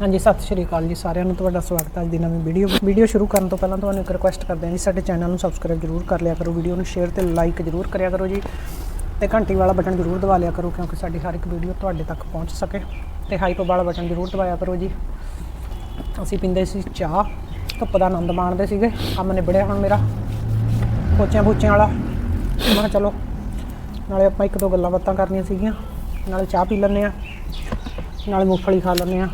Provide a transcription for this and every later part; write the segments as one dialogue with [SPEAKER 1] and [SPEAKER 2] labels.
[SPEAKER 1] ਹਾਂਜੀ, ਸਤਿ ਸ਼੍ਰੀ ਅਕਾਲ ਜੀ ਸਾਰਿਆਂ ਨੂੰ, ਤੁਹਾਡਾ ਸਵਾਗਤ ਹੈ ਅੱਜ ਦੀ ਨਵੀਂ ਵੀਡੀਓ। ਵੀਡੀਓ ਸ਼ੁਰੂ ਕਰਨ ਤੋਂ ਪਹਿਲਾਂ ਤੁਹਾਨੂੰ ਇੱਕ ਰਿਕੁਐਸਟ ਕਰਦੇ ਹਾਂ ਜੀ, ਸਾਡੇ ਚੈਨਲ ਨੂੰ ਸਬਸਕ੍ਰਾਈਬ ਜਰੂਰ ਕਰ ਲਿਆ ਕਰੋ, ਵੀਡੀਓ ਨੂੰ ਸ਼ੇਅਰ ਤੇ ਲਾਈਕ ਜਰੂਰ ਕਰਿਆ ਕਰੋ ਜੀ ਤੇ ਘੰਟੀ ਵਾਲਾ ਬਟਨ ਜਰੂਰ ਦਬਾ ਲਿਆ ਕਰੋ ਕਿਉਂਕਿ ਸਾਡੀ ਹਰ ਇੱਕ ਵੀਡੀਓ ਤੁਹਾਡੇ ਤੱਕ ਪਹੁੰਚ ਸਕੇ। ਤੇ ਹਾਈਪ ਵਾਲਾ ਬਟਨ ਜਰੂਰ ਦਬਾਇਆ ਕਰੋ ਜੀ। ਅਸੀਂ ਪੀਂਦੇ ਸੀ ਚਾਹ, ਧੁੱਪ ਦਾ ਆਨੰਦ ਮਾਣਦੇ ਸੀਗੇ, ਕੰਮ ਨਿਬੜਿਆ ਹੁਣ ਮੇਰਾ। ਪੋਚਿਆਂ ਪੋਚਿਆਂ ਵਾਲਾ। ਮੈਂ ਕਿਹਾ ਚਲੋ, ਨਾਲੇ ਆਪਾਂ ਇੱਕ ਦੋ ਗੱਲਾਂ ਬਾਤਾਂ ਕਰਨੀਆਂ ਸੀਗੀਆਂ। ਨਾਲੇ ਚਾਹ ਪੀ ਲੈਂਦੇ ਆ ਨਾਲੇ ਮੂੰਗਫਲੀ ਖਾ ਲੈਂਦੇ ਆ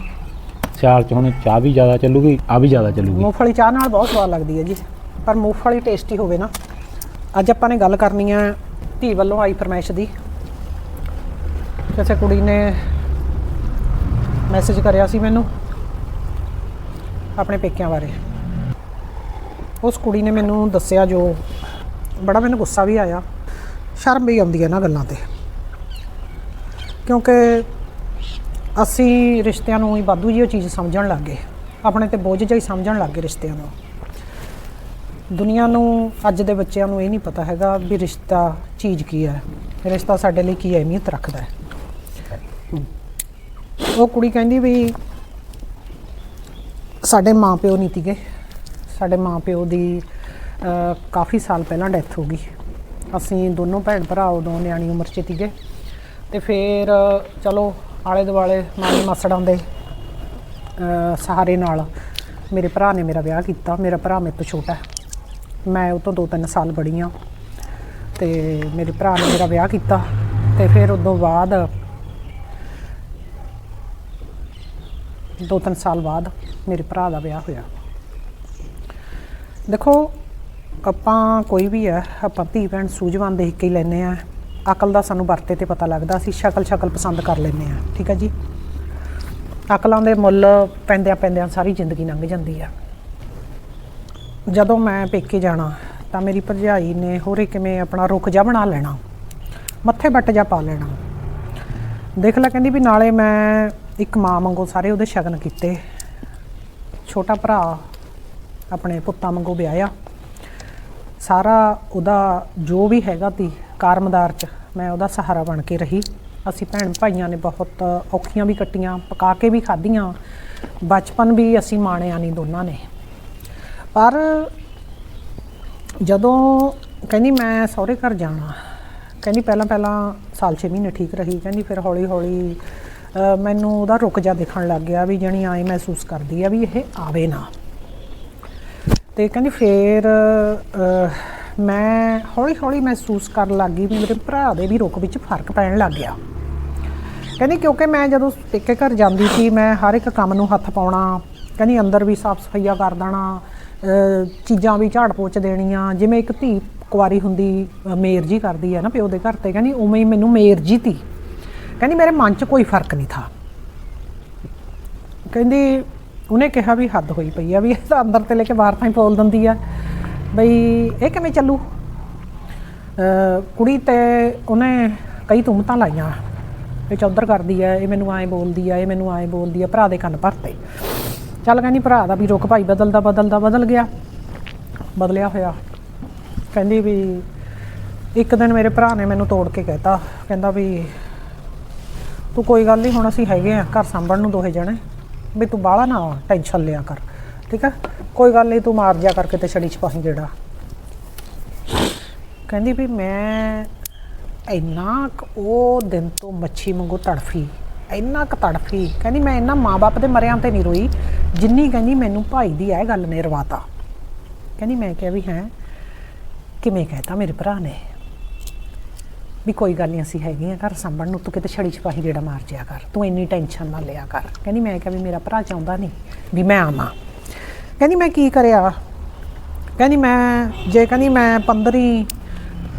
[SPEAKER 2] ਸਿਆਲ ਚ ਹੁਣ ਚਾਹ ਵੀ ਜ਼ਿਆਦਾ ਚੱਲੂਗੀ ਆ ਵੀ ਜ਼ਿਆਦਾ ਚੱਲੂਗੀ।
[SPEAKER 1] ਮੂੰਗਫਲੀ ਚਾਹ ਨਾਲ ਬਹੁਤ ਸਵਾਦ ਲੱਗਦੀ ਹੈ ਜੀ, ਪਰ ਮੂੰਗਫਲੀ ਟੇਸਟੀ ਹੋਵੇ ਨਾ। ਅੱਜ ਆਪਾਂ ਨੇ ਗੱਲ ਕਰਨੀ ਹੈ ਧੀ ਵੱਲੋਂ ਆਈ ਫਰਮਾਇਸ਼ ਦੀ। ਕਿਸੇ ਕੁੜੀ ਨੇ ਮੈਸੇਜ ਕਰਿਆ ਸੀ ਮੈਨੂੰ ਆਪਣੇ ਪੇਕਿਆਂ ਬਾਰੇ। ਉਸ ਕੁੜੀ ਨੇ ਮੈਨੂੰ ਦੱਸਿਆ ਜੋ ਬੜਾ ਮੈਨੂੰ ਗੁੱਸਾ ਵੀ ਆਇਆ। ਸ਼ਰਮ ਵੀ ਆਉਂਦੀ ਹੈ ਨਾ ਗੱਲਾਂ ਤੇ। ਕਿਉਂਕਿ ਅਸੀਂ ਰਿਸ਼ਤਿਆਂ ਨੂੰ ਹੀ ਵਾਧੂ ਜਿਹੀ ਉਹ ਚੀਜ਼ ਸਮਝਣ ਲੱਗ ਗਏ। ਆਪਣੇ ਤੇ ਬੋਝ ਜਿਹਾ ਹੀ ਸਮਝਣ ਲੱਗ ਗਏ ਰਿਸ਼ਤਿਆਂ ਨੂੰ। ਦੁਨੀਆ ਨੂੰ, ਅੱਜ ਦੇ ਬੱਚਿਆਂ ਨੂੰ ਇਹ ਨਹੀਂ ਪਤਾ ਹੈਗਾ ਵੀ ਰਿਸ਼ਤਾ ਚੀਜ਼ ਕੀ ਹੈ। ਰਿਸ਼ਤਾ ਸਾਡੇ ਲਈ ਕੀ ਅਹਿਮੀਅਤ ਰੱਖਦਾ ਹੈ। ਉਹ ਕੁੜੀ ਕਹਿੰਦੀ ਵੀ ਸਾਡੇ ਮਾਪਿਓ ਨਹੀਂ ਤੀਗੇ ਸਾਡੇ ਮਾਪਿਓ ਦੀ ਕਾਫੀ ਸਾਲ ਪਹਿਲਾਂ ਡੈਥ ਹੋ ਗਈ। ਅਸੀਂ ਦੋਨੋਂ ਭੈਣ ਭਰਾ ਉਦੋਂ ਨਿਆਣੀ ਉਮਰ 'ਚ ਤੀਗੇ ਤੇ ਫਿਰ, ਚਲੋ ਆਲੇ ਦੁਆਲੇ ਮਾਮੇ ਮਸੜਾਂ ਦੇ ਸਹਾਰੇ ਨਾਲ ਮੇਰੇ ਭਰਾ ਨੇ ਮੇਰਾ ਵਿਆਹ ਕੀਤਾ। ਮੇਰਾ ਭਰਾ ਮੇਰੇ ਤੋਂ ਛੋਟਾ ਹੈ। ਮੈਂ ਉਹ ਤੋਂ 2-3 ਸਾਲ ਬੜੀ ਹਾਂ। ਤੇ ਮੇਰੇ ਭਰਾ ਨੇ ਮੇਰਾ ਵਿਆਹ ਕੀਤਾ ਤੇ ਫਿਰ ਉਦੋਂ ਬਾਅਦ ਦੋ ਤਿੰਨ ਸਾਲ ਬਾਅਦ ਮੇਰੇ ਭਰਾ ਦਾ ਵਿਆਹ ਹੋਇਆ। ਦੇਖੋ, ਆਪਾਂ ਕੋਈ ਵੀ ਹੈ, ਆਪਾਂ ਧੀ ਭੈਣ ਸੂਝਵਾਨ ਦੇਖ ਕੇ ਹੀ ਲੈਨੇ ਆ ਅਕਲ ਦਾ ਸਾਨੂੰ ਵਰਤੇ ਤੇ ਪਤਾ ਲੱਗਦਾ, ਅਸੀਂ ਸ਼ਕਲ ਸ਼ਕਲ ਪਸੰਦ ਕਰ ਲੈਂਦੇ ਆ ਠੀਕ ਹੈ ਜੀ? ਅਕਲਾਂ ਦੇ ਮੁੱਲ ਪੈਂਦਿਆਂ ਪੈਂਦਿਆਂ ਸਾਰੀ ਜ਼ਿੰਦਗੀ ਲੰਘ ਜਾਂਦੀ ਆ। ਜਦੋਂ ਮੈਂ ਪੇਕੇ ਜਾਣਾ, ਤਾਂ ਮੇਰੀ ਭਰਜਾਈ ਨੇ ਹੋਰੇ ਕਿਵੇਂ ਆਪਣਾ ਰੁੱਖ ਜਾ ਬਣਾ ਲੈਣਾ, ਮੱਥੇ ਬੱਟ ਜਾ ਪਾ ਲੈਣਾ। ਦੇਖ ਲੈ ਕਹਿੰਦੀ ਵੀ ਨਾਲੇ ਮੈਂ ਇੱਕ ਮਾਂ ਵਾਂਗੂ ਸਾਰੇ ਉਹਦੇ ਸ਼ਗਨ ਕੀਤੇ। ਛੋਟਾ ਭਰਾ ਆਪਣੇ ਪੁੱਤਾਂ ਵਾਂਗੂ ਵਿਆਹਿਆ। ਸਾਰਾ ਉਹਦਾ ਜੋ ਵੀ ਹੈਗਾ ਤੀ ਕਾਰਮਦਾਰ ਚ, ਮੈਂ ਉਹਦਾ ਸਹਾਰਾ ਬਣ ਕੇ ਰਹੀ। ਅਸੀਂ ਭੈਣ ਭਾਈਆਂ ਨੇ ਬਹੁਤ ਔਖੀਆਂ ਵੀ ਕੱਟੀਆਂ, ਪਕਾ ਕੇ ਵੀ ਖਾਧੀਆਂ। ਬਚਪਨ ਵੀ ਅਸੀਂ ਮਾਣਿਆ ਨਹੀਂ ਦੋਨਾਂ ਨੇ। ਪਰ ਜਦੋਂ ਕਹਿੰਦੀ ਮੈਂ ਸਹੁਰੇ ਘਰ ਜਾਣਾ, ਕਹਿੰਦੀ ਪਹਿਲਾਂ ਪਹਿਲਾਂ ਸਾਲ 6 ਮਹੀਨੇ ਠੀਕ ਰਹੀ, ਕਹਿੰਦੀ ਫਿਰ ਹੌਲੀ ਹੌਲੀ ਮੈਨੂੰ ਉਹਦਾ ਰੁਕ ਜਾ ਦਿਖਣ ਲੱਗ ਗਿਆ ਵੀ ਜਣੀ ਆਏ ਮਹਿਸੂਸ ਕਰਦੀ ਆ ਵੀ ਇਹ ਆਵੇ ਨਾ। ਤੇ ਕਹਿੰਦੀ ਫੇਰ ਮੈਂ ਹੌਲੀ ਹੌਲੀ ਮਹਿਸੂਸ ਕਰਨ ਲੱਗ ਗਈ ਵੀ ਮੇਰੇ ਭਰਾ ਦੇ ਵੀ ਰੁਕ ਵਿੱਚ ਫ਼ਰਕ ਪੈਣ ਲੱਗ ਗਿਆ। ਕਹਿੰਦੀ ਕਿਉਂਕਿ ਮੈਂ ਜਦੋਂ ਪੇਕੇ ਘਰ ਜਾਂਦੀ ਸੀ, ਮੈਂ ਹਰ ਇੱਕ ਕੰਮ ਨੂੰ ਹੱਥ ਪਾਉਣਾ, ਕਹਿੰਦੀ ਅੰਦਰ ਵੀ ਸਾਫ਼ ਸਫਾਈਆ ਕਰ ਦੇਣਾ ਚੀਜ਼ਾਂ ਵੀ ਝਾੜ ਪੋਚ ਦੇਣੀਆਂ, ਜਿਵੇਂ ਇੱਕ ਧੀ ਕੁਆਰੀ ਹੁੰਦੀ ਮੇਰ ਜੀ ਕਰਦੀ ਹੈ ਨਾ ਪਿਓ ਦੇ ਘਰ ਤੇ, ਕਹਿੰਦੀ ਉਵੇਂ ਹੀ ਮੈਨੂੰ ਮੇਰ ਜੀ ਤੀ ਕਹਿੰਦੀ ਮੇਰੇ ਮਨ 'ਚ ਕੋਈ ਫ਼ਰਕ ਨਹੀਂ ਥਾ। ਕਹਿੰਦੀ ਉਹਨੇ ਕਿਹਾ ਵੀ ਹੱਦ ਹੋਈ ਪਈ ਆ ਵੀ ਇਹ ਤਾਂ ਅੰਦਰ ਤੇ ਲੈ ਕੇ ਬਾਹਰ ਤਾਂ ਹੀ ਫੋਲ ਦਿੰਦੀ ਆ। ਬਈ ਇਹ ਕਿਵੇਂ ਚੱਲੂ? ਕੁੜੀ ਤੇ ਉਹਨੇ ਕਈ ਤੁਮਤਾਂ ਲਾਈਆਂ। ਇਹ ਚੌਧਰ ਕਰਦੀ ਆ ਇਹ ਮੈਨੂੰ ਐਂ ਬੋਲਦੀ ਆ ਇਹ ਮੈਨੂੰ ਐਂ ਬੋਲਦੀ ਆ ਭਰਾ ਦੇ ਕੰਨ ਭਰਤੇ। ਚੱਲ ਕਹਿੰਦੀ ਭਰਾ ਦਾ ਵੀ ਰੁਕ ਭਾਈ ਬਦਲਦਾ ਬਦਲਦਾ ਬਦਲ ਗਿਆ। ਬਦਲਿਆ ਹੋਇਆ। ਕਹਿੰਦੀ ਵੀ ਇੱਕ ਦਿਨ ਮੇਰੇ ਭਰਾ ਨੇ ਮੈਨੂੰ ਤੋੜ ਕੇ ਕਹਿਤਾ। ਕਹਿੰਦਾ ਵੀ ਤੂੰ ਕੋਈ ਗੱਲ ਨਹੀਂ ਹੁਣ ਅਸੀਂ ਹੈਗੇ ਆ ਘਰ ਸੰਭਣ ਨੂੰ ਦੋਹੇ ਜਣੇ। ਵੀ ਤੂੰ ਬਾਹਲਾ ਨਾ ਟੈਨਸ਼ਨ ਲਿਆ ਕਰ। ਠੀਕ ਹੈ ਕੋਈ ਗੱਲ ਨਹੀਂ, ਤੂੰ ਮਾਰ ਜਾ ਕਰਕੇ ਤੇ ਛੜੀ ਛਪਾਹੀ ਜਿਹੜਾ ਕਹਿੰਦੀ ਵੀ ਮੈਂ ਇੰਨਾ ਕੁ ਉਹ ਦਿਨ ਤੋਂ ਮੱਛੀ ਵਾਂਗੂ ਤੜਫੀ, ਇੰਨਾ ਕੁ ਤੜਫੀ। ਕਹਿੰਦੀ ਮੈਂ ਇੰਨਾ ਮਾਪੇ ਦੇ ਮਰਿਆਂ ਤੇ ਨਹੀਂ ਰੋਈ, ਜਿੰਨੀ ਕਹਿੰਦੀ ਮੈਨੂੰ ਭਾਈ ਦੀ ਇਹ ਗੱਲ ਨੇ ਰਵਾਤਾ। ਕਹਿੰਦੀ ਮੈਂ ਕਿਹਾ ਵੀ ਹੈ, ਕਿਵੇਂ ਕਹਿਤਾ ਮੇਰੇ ਭਰਾ ਨੇ? ਵੀ ਕੋਈ ਗੱਲ ਨਹੀਂ, ਅਸੀਂ ਹੈਗੇ ਆ ਘਰ ਸੰਭਣ ਨੂੰ, ਤੂੰ ਕਿਤੇ ਛੜੀ ਛਪਾਹੀ ਜਿਹੜਾ ਮਾਰ ਜਿਆ ਕਰ, ਤੂੰ ਇੰਨੀ ਟੈਨਸ਼ਨ ਨਾ ਲਿਆ ਕਰ। ਕਹਿੰਦੀ ਮੈਂ ਕਿਹਾ ਵੀ ਮੇਰਾ ਭਰਾ ਚਾਹੁੰਦਾ ਨਹੀਂ ਵੀ ਮੈਂ ਆਵਾਂ। ਕਹਿੰਦੀ ਮੈਂ ਕੀ ਕਰਿਆ? ਕਹਿੰਦੀ ਮੈਂ ਜੇ ਕਹਿੰਦੀ ਮੈਂ 15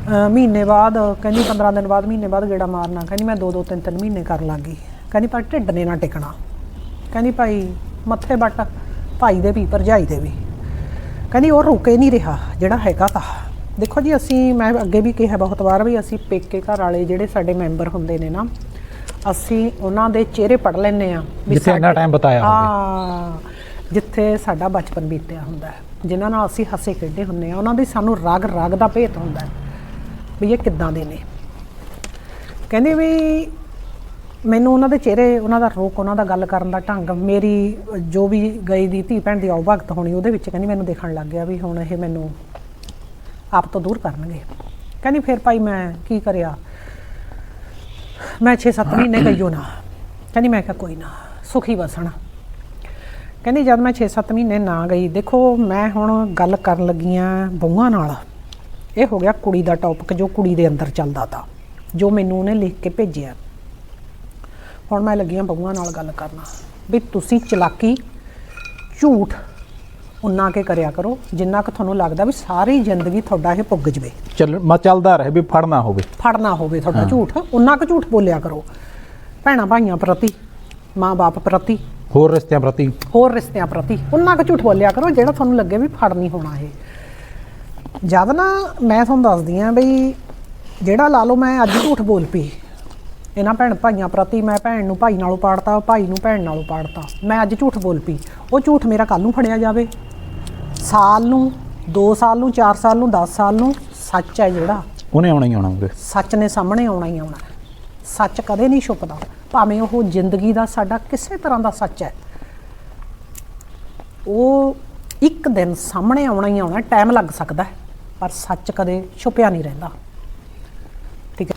[SPEAKER 1] ਅ, ਮਹੀਨੇ ਬਾਅਦ ਕਹਿੰਦੀ 15 ਦਿਨ ਬਾਅਦ ਮਹੀਨੇ ਬਾਅਦ ਗੇੜਾ ਮਾਰਨਾ ਕਹਿੰਦੀ ਮੈਂ 2 2 3 3 ਮਹੀਨੇ ਕਰਨ ਲੱਗੀ। ਕਹਿੰਦੀ ਪਰ ਢਿੱਡ ਨੇ ਨਾ ਟਿਕਣਾ। ਕਹਿੰਦੀ ਭਾਈ ਮੱਥੇ ਬੱਟ ਭਾਈ ਦੇ ਵੀ ਭਰਜਾਈ ਦੇ ਵੀ। ਕਹਿੰਦੀ ਉਹ ਰੁਕੇ ਨਹੀਂ ਰਿਹਾ ਜਿਹੜਾ ਹੈਗਾ ਤਾਂ। ਦੇਖੋ ਜੀ ਅਸੀਂ ਮੈਂ ਅੱਗੇ ਵੀ ਕਿਹਾ ਬਹੁਤ ਵਾਰ ਵੀ ਅਸੀਂ ਪੇਕੇ ਘਰ ਵਾਲੇ ਜਿਹੜੇ ਸਾਡੇ ਮੈਂਬਰ ਹੁੰਦੇ ਨੇ ਨਾ ਅਸੀਂ ਉਹਨਾਂ ਦੇ ਚਿਹਰੇ ਪੜ ਲੈਨੇ ਆ
[SPEAKER 2] ਜਿੱਥੇ ਇੰਨਾ time ਬਿਤਾਇਆ ਹੋਵੇ।
[SPEAKER 1] ਹਾਂ। ਜਿੱਥੇ ਸਾਡਾ ਬਚਪਨ ਬੀਤਿਆ ਹੁੰਦਾ ਹੈ, ਜਿਨ੍ਹਾਂ ਨਾਲ ਅਸੀਂ ਹੱਸੇ ਖੇਡੇ ਹੁੰਨੇ ਆ ਉਹਨਾਂ ਦੀ ਸਾਨੂੰ ਰਾਗ ਰਾਗ ਦਾ ਭੇਤ ਹੁੰਦਾ ਹੈ ਵੀ ਇਹ ਕਿੱਦਾਂ ਦੇ ਨੇ। ਕਹਿੰਦੇ ਵੀ ਮੈਨੂੰ ਉਹਨਾਂ ਦੇ ਚਿਹਰੇ, ਉਹਨਾਂ ਦਾ ਰੋਕ, ਉਹਨਾਂ ਦਾ ਗੱਲ ਕਰਨ ਦਾ ਢੰਗ, ਮੇਰੀ ਜੋ ਵੀ ਗਈ ਦੀ ਧੀ ਭੈਣ ਦੀ ਆਉ ਭਗਤ ਹੋਣੀ, ਉਹਦੇ ਵਿੱਚ ਕਹਿੰਦੀ ਮੈਨੂੰ ਦੇਖਣ ਲੱਗ ਗਿਆ ਵੀ ਹੁਣ ਇਹ ਮੈਨੂੰ ਆਪ ਤੋਂ ਦੂਰ ਕਰਨਗੇ। ਕਹਿੰਦੀ ਫਿਰ ਭਾਈ ਮੈਂ ਕੀ ਕਰਿਆ? ਮੈਂ 6-7 ਮਹੀਨੇ ਗਈਓ ਨਾ ਕਹਿੰਦੀ ਮੈਂ ਕਿਹਾ ਕੋਈ ਨਾ, ਸੁਖੀ ਵਸਣਾ। ਕਹਿੰਦੀ ਜਦ ਮੈਂ 6-7 ਮਹੀਨੇ ਨਾ ਗਈ ਦੇਖੋ ਮੈਂ ਹੁਣ ਗੱਲ ਕਰਨ ਲੱਗੀ ਆ ਬਹੂਆਂ ਨਾਲ। ਇਹ ਹੋ ਗਿਆ ਕੁੜੀ ਦਾ ਟੌਪਿਕ ਜੋ ਕੁੜੀ ਦੇ ਅੰਦਰ ਚੱਲਦਾ ਤਾ ਜੋ ਮੈਨੂੰ ਉਹਨੇ ਲਿਖ ਕੇ ਭੇਜਿਆ। ਹੁਣ ਮੈਂ ਲੱਗੀ ਆ ਬਹੂਆਂ ਨਾਲ ਗੱਲ ਕਰਨਾ। ਵੀ ਤੁਸੀਂ ਚਲਾਕੀ ਝੂਠ ਉਨਾ ਕੇ ਕਰਿਆ ਕਰੋ ਜਿੰਨਾ ਕਿ ਤੁਹਾਨੂੰ ਲੱਗਦਾ ਵੀ ਸਾਰੀ ਜ਼ਿੰਦਗੀ ਤੁਹਾਡਾ ਇਹ ਪੁੱਗ ਜਵੇ।
[SPEAKER 2] ਚੱਲ ਮੈਂ ਚੱਲਦਾ ਰਹੇ ਵੀ ਫੜਨਾ ਹੋਵੇ।
[SPEAKER 1] ਫੜਨਾ ਹੋਵੇ ਤੁਹਾਡਾ ਝੂਠ ਉਨਾ ਕੁ ਝੂਠ ਬੋਲਿਆ ਕਰੋ। ਭੈਣਾਂ ਭਾਈਆਂ ਪ੍ਰਤੀ ਮਾਂ-ਬਾਪ ਪ੍ਰਤੀ
[SPEAKER 2] ਹੋਰ ਰਿਸ਼ਤਿਆਂ ਪ੍ਰਤੀ?
[SPEAKER 1] ਹੋਰ ਰਿਸ਼ਤਿਆਂ ਪ੍ਰਤੀ। ਉਹਨਾਂ ਕੁ ਝੂਠ ਬੋਲਿਆ ਕਰੋ ਜਿਹੜਾ ਤੁਹਾਨੂੰ ਲੱਗੇ ਵੀ ਫੜ ਨਹੀਂ ਹੋਣਾ ਇਹ। ਜਦ ਨਾ ਮੈਂ ਤੁਹਾਨੂੰ ਦੱਸਦੀ ਆ ਬਈ ਜਿਹੜਾ ਲਾ ਲਓ ਮੈਂ ਅੱਜ ਝੂਠ ਬੋਲ ਪਈ। ਇਹਨਾਂ ਭੈਣ ਭਾਈਆਂ ਪ੍ਰਤੀ ਮੈਂ ਭੈਣ ਨੂੰ ਭਾਈ ਨਾਲੋਂ ਪਾੜਤਾ ਭਾਈ ਨੂੰ ਭੈਣ ਨਾਲੋਂ ਪਾੜਤਾ। ਮੈਂ ਅੱਜ ਝੂਠ ਬੋਲ ਪਈ। ਉਹ ਝੂਠ ਮੇਰਾ ਕੱਲ ਨੂੰ ਫੜਿਆ ਜਾਵੇ। ਸਾਲ ਨੂੰ 2 ਸਾਲ ਨੂੰ 4 ਸਾਲ ਨੂੰ 10 ਸਾਲ ਨੂੰ ਸੱਚ ਹੈ ਜਿਹੜਾ।
[SPEAKER 2] ਉਹਨੇ ਆਉਣਾ ਹੀ ਆਉਣਾ
[SPEAKER 1] ਸੱਚ ਨੇ ਸਾਹਮਣੇ ਆਉਣਾ ਹੀ ਆਉਣਾ। ਸੱਚ ਕਦੇ ਨਹੀਂ ਛੁਪਦਾ। ਭਾਵੇਂ ਉਹ ਜ਼ਿੰਦਗੀ ਦਾ ਸਾਡਾ ਕਿਸੇ ਤਰ੍ਹਾਂ ਦਾ ਸੱਚ ਹੈ। ਉਹ ਇੱਕ ਦਿਨ ਸਾਹਮਣੇ ਆਉਣਾ ਹੀ ਆਉਣਾ ਟਾਈਮ ਲੱਗ ਸਕਦਾ ਹੈ, ਪਰ ਸੱਚ ਕਦੇ ਛੁਪਿਆ ਨਹੀਂ ਰਹਿੰਦਾ। ਠੀਕ ਹੈ।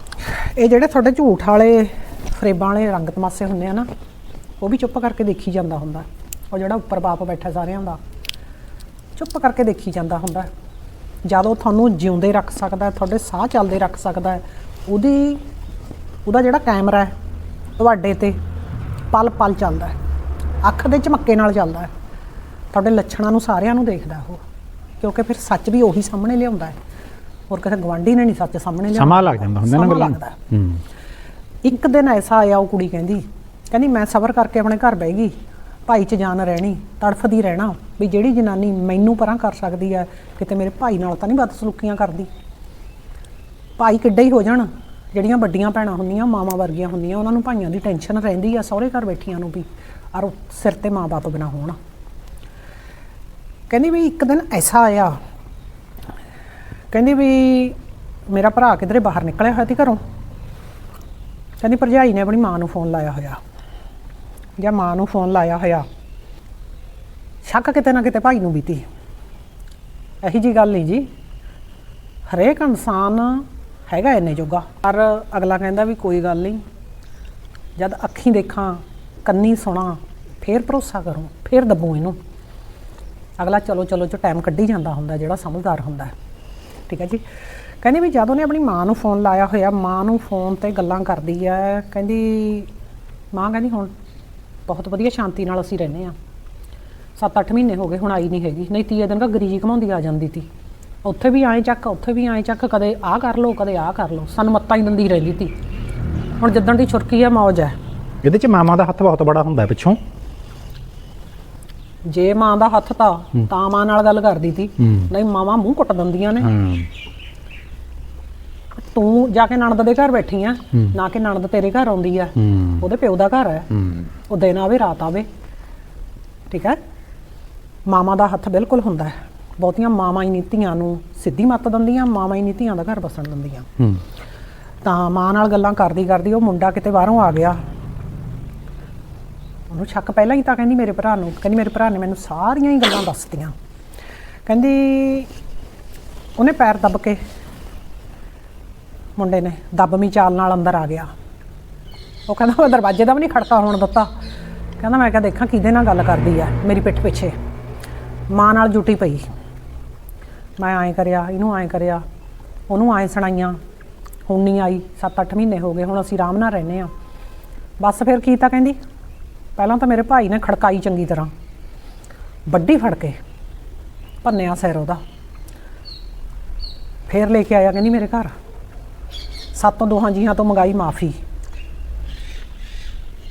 [SPEAKER 1] ਇਹ ਜਿਹੜੇ ਤੁਹਾਡੇ ਝੂਠ ਵਾਲੇ ਫਰੇਬਾਂ ਵਾਲੇ ਰੰਗ ਤਮਾਸੇ ਹੁੰਦੇ ਆ ਨਾ ਉਹ ਵੀ ਚੁੱਪ ਕਰਕੇ ਦੇਖੀ ਜਾਂਦਾ ਹੁੰਦਾ। ਉਹ ਜਿਹੜਾ ਉੱਪਰ ਬਾਪ ਬੈਠਾ ਸਾਰਿਆਂ ਦਾ ਚੁੱਪ ਕਰਕੇ ਦੇਖੀ ਜਾਂਦਾ ਹੁੰਦਾ। ਹੈ। ਜਦੋਂ ਤੁਹਾਨੂੰ ਜਿਉਂਦੇ ਰੱਖ ਸਕਦਾ ਤੁਹਾਡੇ ਸਾਹ ਚੱਲਦੇ ਰੱਖ ਸਕਦਾ ਉਹਦੀ ਉਹਦਾ ਜਿਹੜਾ ਕੈਮਰਾ ਹੈ ਤੁਹਾਡੇ ਤੇ ਪਲ ਪਲ ਚੱਲਦਾ ਹੈ। ਅੱਖ ਦੇ ਝਮੱਕੇ ਨਾਲ ਚੱਲਦਾ ਹੈ। ਤੁਹਾਡੇ ਲੱਛਣਾਂ ਨੂੰ ਸਾਰਿਆਂ ਨੂੰ ਦੇਖਦਾ ਉਹ ਕਿਉਂਕਿ ਫਿਰ ਸੱਚ ਵੀ ਉਹੀ ਸਾਹਮਣੇ ਲਿਆਉਂਦਾ ਹੈ। ਹੋਰ ਕਿਸੇ ਗਵਾਂਢੀ ਨੇ ਨਹੀਂ ਸੱਚ ਸਾਹਮਣੇ ਲਿਆਉਂਦਾ
[SPEAKER 2] ਸਮਾਂ ਲੱਗ ਜਾਂਦਾ ਹੁੰਦਾ ਨਾ ਗੱਲਾਂ
[SPEAKER 1] ਹੈ। ਇੱਕ ਦਿਨ ਐਸਾ ਆਇਆ ਉਹ ਕੁੜੀ ਕਹਿੰਦੀ ਕਹਿੰਦੀ ਮੈਂ ਸਬਰ ਕਰਕੇ ਆਪਣੇ ਘਰ ਬਹਿ ਗਈ। ਭਾਈ ਚ ਜਾਨ ਰਹਿਣੀ ਤੜਫਦੀ ਰਹਿਣਾ ਵੀ ਜਿਹੜੀ ਜਨਾਨੀ ਮੈਨੂੰ ਪਰਾਂ ਕਰ ਸਕਦੀ ਹੈ ਕਿਤੇ ਮੇਰੇ ਭਾਈ ਨਾਲ ਤਾਂ ਨਹੀਂ ਬਦਸਲੂਕੀਆਂ ਕਰਦੀ। ਭਾਈ ਕਿੱਡੇ ਹੀ ਹੋ ਜਾਣ। ਜਿਹੜੀਆਂ ਵੱਡੀਆਂ ਭੈਣਾਂ ਹੁੰਦੀਆਂ, ਮਾਵਾਂ ਵਰਗੀਆਂ ਹੁੰਦੀਆਂ, ਉਹਨਾਂ ਨੂੰ ਭਾਈਆਂ ਦੀ ਟੈਨਸ਼ਨ ਰਹਿੰਦੀ ਆ, ਸਹੁਰੇ ਘਰ ਬੈਠੀਆਂ ਨੂੰ ਵੀ, ਔਰ ਉਹ ਸਿਰ ਤੇ ਮਾਂ-ਬਾਪ ਬਿਨਾ ਹੋਣ। ਕਹਿੰਦੀ ਵੀ ਇੱਕ ਦਿਨ ਐਸਾ ਆਇਆ, ਕਹਿੰਦੀ ਵੀ ਮੇਰਾ ਭਰਾ ਕਿਧਰੇ ਬਾਹਰ ਨਿਕਲਿਆ ਹੋਇਆ ਸੀ ਘਰੋਂ। ਕਹਿੰਦੀ ਭਰਜਾਈ ਨੇ ਆਪਣੀ ਮਾਂ ਨੂੰ ਫੋਨ ਲਾਇਆ ਹੋਇਆ। ਜਾਂ ਮਾਂ ਨੂੰ ਫੋਨ ਲਾਇਆ ਹੋਇਆ। ਸ਼ੱਕ ਕਿਤੇ ਨਾ ਕਿਤੇ ਭਾਈ ਨੂੰ ਬੀਤੀ। ਇਹੀ ਜੀ ਗੱਲ ਨਹੀਂ ਜੀ। ਹਰੇਕ ਇਨਸਾਨ ਹੈਗਾ ਇੰਨੇ ਜੋਗਾ। ਪਰ ਅਗਲਾ ਕਹਿੰਦਾ ਵੀ ਕੋਈ ਗੱਲ ਨਹੀਂ। ਜਦ ਅੱਖੀਂ ਦੇਖਾਂ, ਕੰਨੀ ਸੁਣਾ, ਫੇਰ ਭਰੋਸਾ ਕਰੂੰ, ਫੇਰ ਦੱਬੂ ਇਹਨੂੰ। ਅਗਲਾ ਚਲੋ ਚਲੋ ਚ ਟਾਈਮ ਕੱਢੀ ਜਾਂਦਾ ਹੁੰਦਾ, ਜਿਹੜਾ ਸਮਝਦਾਰ ਹੁੰਦਾ ਠੀਕ ਹੈ ਜੀ? ਕਹਿੰਦੀ ਵੀ ਜਦੋਂ ਨੇ ਆਪਣੀ ਮਾਂ ਨੂੰ ਫੋਨ ਲਾਇਆ ਹੋਇਆ, ਮਾਂ ਨੂੰ ਫੋਨ ਤੇ ਗੱਲਾਂ ਕਰਦੀ ਹੈ, ਕਹਿੰਦੀ, ਮਾਂ ਕਹਿੰਦੀ, ਹੁਣ ਬਹੁਤ ਵਧੀਆ ਸ਼ਾਂਤੀ ਨਾਲ ਅਸੀਂ ਰਹਿੰਦੇ ਆ 7-8 ਮਹੀਨੇ ਹੋ ਗਏ, ਹੁਣ ਆਈ ਨਹੀਂ ਹੈਗੀ। ਨਹੀਂ, ਤੀਏ ਦਿਨ ਘੱਗਰੀ ਜੀ ਘਮਾਉਂਦੀ ਆ ਜਾਂਦੀ ਤੀ। ਉੱਥੇ ਵੀ ਐਂ ਚੱਕ ਉੱਥੇ ਵੀ ਐਂ ਚੱਕ ਕਦੇ ਆਹ ਕਰ ਲਓ ਕਦੇ ਆਹ ਕਰ ਲਓ। ਸਾਨੂੰ ਮੱਤਾਂ ਹੀ ਦਿੰਦੀ ਰਹਿੰਦੀ ਤੀ। ਹੁਣ ਜਿੱਦਣ ਦੀ ਛੁਰਕੀ ਆ ਮੌਜ ਹੈ।
[SPEAKER 2] ਇਹਦੇ ਚ ਮਾਮਾ ਦਾ ਹੱਥ ਬਹੁਤ ਬੜਾ ਹੁੰਦਾ ਪਿੱਛੋਂ।
[SPEAKER 1] ਜੇ ਮਾਂ ਦਾ ਹੱਥ ਤਾਂ ਤਾਂ ਮਾਂ ਨਾਲ ਗੱਲ ਕਰਦੀ
[SPEAKER 2] ਹੂੰ।
[SPEAKER 1] ਨਹੀਂ ਮਾਵਾਂ ਮੂੰਹ ਕੁੱਟ ਦਿੰਦੀਆਂ ਨੇ। ਤੂੰ ਜਾ ਕੇ ਨਣਦ ਦੇ ਘਰ ਬੈਠੀ ਆ ਨਾ ਕਿ ਨਣਦ ਤੇਰੇ ਘਰ ਆਉਂਦੀ ਆ। ਉਹਦੇ ਪਿਓ ਦਾ ਘਰ
[SPEAKER 2] ਹੂੰ।
[SPEAKER 1] ਉਹ ਦਿਨ ਆਵੇ ਰਾਤ ਆਵੇ। ਠੀਕ ਹੈ? ਮਾਮਾ ਦਾ ਹੱਥ ਬਿਲਕੁਲ ਹੁੰਦਾ ਹੈ। ਬਹੁਤੀਆਂ ਮਾਵਾਂ ਹੀ ਨੀਤੀਆਂ ਨੂੰ ਸਿੱਧੀ ਮੱਤ ਦਿੰਦੀਆਂ ਮਾਵਾਂ ਹੀ ਨੀਤੀਆਂ ਦਾ ਘਰ ਬਸਣ ਦਿੰਦੀਆਂ।
[SPEAKER 2] ਹੂੰ।
[SPEAKER 1] ਤਾਂ ਮਾਂ ਨਾਲ ਗੱਲਾਂ ਕਰਦੀ ਕਰਦੀ ਉਹ ਮੁੰਡਾ ਕਿਤੇ ਬਾਹਰੋਂ ਆ ਗਿਆ। ਉਹਨੂੰ ਸ਼ੱਕ ਪਹਿਲਾਂ ਹੀ ਤਾਂ ਕਹਿੰਦੀ ਮੇਰੇ ਭਰਾ ਨੂੰ ਕਹਿੰਦੀ ਮੇਰੇ ਭਰਾ ਨੇ ਮੈਨੂੰ ਸਾਰੀਆਂ ਹੀ ਗੱਲਾਂ ਦੱਸਤੀਆਂ। ਕਹਿੰਦੀ ਉਹਨੇ ਪੈਰ ਦੱਬ ਕੇ ਮੁੰਡੇ ਨੇ ਦੱਬਵੀਂ ਚਾਲ ਨਾਲ ਅੰਦਰ ਆ ਗਿਆ। ਉਹ ਕਹਿੰਦਾ ਮੈਂ ਦਰਵਾਜ਼ੇ ਦਾ ਵੀ ਨਹੀਂ ਖੜਕਾ ਹੋਣ ਦਿੱਤਾ। ਕਹਿੰਦਾ ਮੈਂ ਕਿਹਾ ਦੇਖਾਂ ਕਿਹਦੇ ਨਾਲ ਗੱਲ ਕਰਦੀ ਆ ਮੇਰੀ ਪਿੱਠ ਪਿੱਛੇ। ਮਾਂ ਨਾਲ ਜੁਟੀ ਪਈ। ਮੈਂ ਐਂ ਕਰਿਆ, ਇਹਨੂੰ ਐਂ ਕਰਿਆ, ਉਹਨੂੰ ਐਂ ਸੁਣਾਈਆਂ। ਹੁਣ ਨਹੀਂ ਆਈ 7-8 ਮਹੀਨੇ ਹੋ ਗਏ, ਹੁਣ ਅਸੀਂ ਆਰਾਮ ਨਾਲ ਰਹਿੰਦੇ ਆ ਬਸ ਫਿਰ ਕੀ ਤਾਂ ਕਹਿੰਦੀ? ਪਹਿਲਾਂ ਤਾਂ ਮੇਰੇ ਭਾਈ ਨੇ ਖੜਕਾਈ ਚੰਗੀ ਤਰ੍ਹਾਂ। ਵੱਡੀ ਫੜ ਕੇ, ਭੰਨਿਆ ਸਿਰ ਉਹਦਾ। ਫੇਰ ਲੈ ਕੇ ਆਇਆ ਕਹਿੰਦੀ ਮੇਰੇ ਘਰ। ਸੱਤੋਂ ਦੋਹਾਂ ਜੀਆਂ ਤੋਂ ਮੰਗਾਈ ਮਾਫੀ।